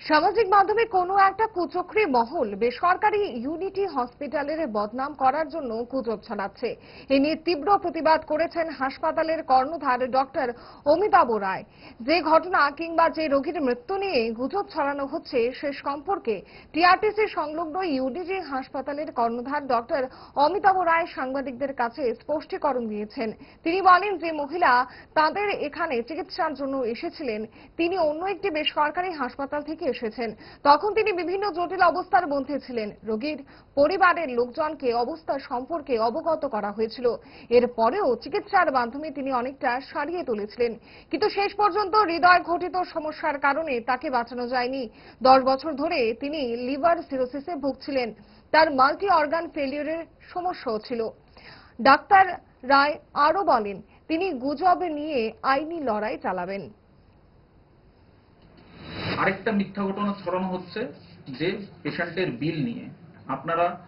সামাজিক মাধ্যমে কোনো একটা কুচক্রী মহল বেসরকারি ইউনিটি হসপিটালের বদনাম করার জন্য গুজব ছড়াচ্ছে। এ নিয়ে তীব্র প্রতিবাদ করেছেন হাসপাতালের কর্ণধার ডক্টর অমিতাভ রায়। যে ঘটনা কিংবা যে রোগীর মৃত্যু নিয়ে গুজব ছড়ানো হচ্ছে, সে সম্পর্কে টিআরটিসি সংলগ্ন ইউডিজি হাসপাতালের কর্ণধার ডক্টর অমিতাভ রায় সাংবাদিকদের কাছে স্পষ্টীকরণ দিয়েছেন। তিনি বলেন যে মহিলা তাদের এখানে চিকিৎসার জন্য এসেছিলেন। তিনি অন্য একটি বেসরকারি হাসপাতাল থেকে এসেছেন। তখন তিনি বিভিন্ন জটিল অবস্থার মধ্যে ছিলেন। রোগীর পরিবারের লোকজনকে অবস্থা সম্পর্কে অবগত করা হয়েছিল। এরপরেও চিকিৎসার মাধ্যমে তিনি অনেকটা সারিয়ে তুলেছিলেন। কিন্তু শেষ পর্যন্ত হৃদয় ঘটিত সমস্যার কারণে তাকে বাঁচানো যায়নি। দশ বছর ধরে তিনি লিভার সিরোসিসে ভুগছিলেন। তার মাল্টি অর্গান ফেলিওরের সমস্যাও ছিল। ডাক্তার রায় আরও বলেন, তিনি গুজব নিয়ে আইনি লড়াই চালাবেন। আরেকটা মিথ্যা ঘটনা ছড়ানো হচ্ছে যে পেশেন্টের বিল নিয়ে। আপনারা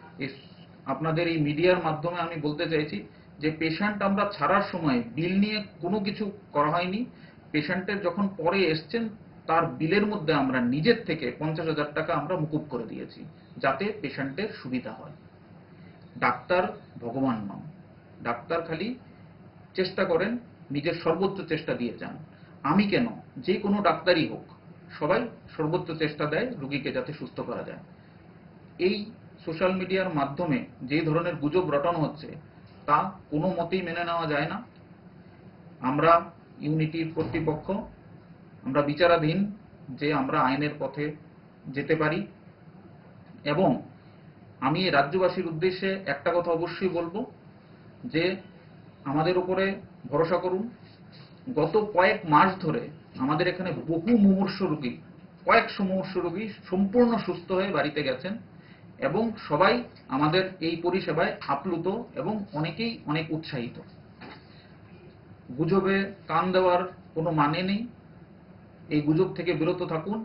আপনাদের এই মিডিয়ার মাধ্যমে আমি বলতে চাইছি যে পেশেন্ট আমরা ছাড়ার সময় বিল নিয়ে কোনো কিছু করা হয়নি। পেশেন্টের যখন পরে এসছেন, তার বিলের মধ্যে আমরা নিজের থেকে পঞ্চাশ হাজার টাকা আমরা মুকুব করে দিয়েছি, যাতে পেশেন্টের সুবিধা হয়। ডাক্তার ভগবান নন। ডাক্তার খালি চেষ্টা করেন, নিজের সর্বোচ্চ চেষ্টা দিয়ে যান। আমি কেন? যে কোনো ডাক্তারই হোক। সবাই সর্বোচ্চ চেষ্টা দেয় রুগীকে যাতে সুস্থ করা যায়। এই সোশ্যাল মিডিয়ার মাধ্যমে যে ধরনের গুজব রটানো হচ্ছে, তা কোনো মতেই মেনে নেওয়া যায় না। আমরা ইউনিটির কর্তৃপক্ষ, আমরা বিচারাধীন যে আমরা আইনের পথে যেতে পারি। এবং আমি রাজ্যবাসীর উদ্দেশ্যে একটা কথা অবশ্যই বলব যে, আমাদের উপরে ভরসা করুন। গত কয়েক মাস ধরে আমাদের এখানে বহু মুমূর্ষ রোগী, কয়েকশো মুমূর্ষ রোগী সম্পূর্ণ সুস্থ হয়ে বাড়িতে গেছেন এবং সবাই আমাদের এই পরিষেবায় আপ্লুত এবং অনেকেই অনেক উৎসাহিত। গুজবে কান দেওয়ার কোনো মানে নেই। এই গুজব থেকে বিরত থাকুন।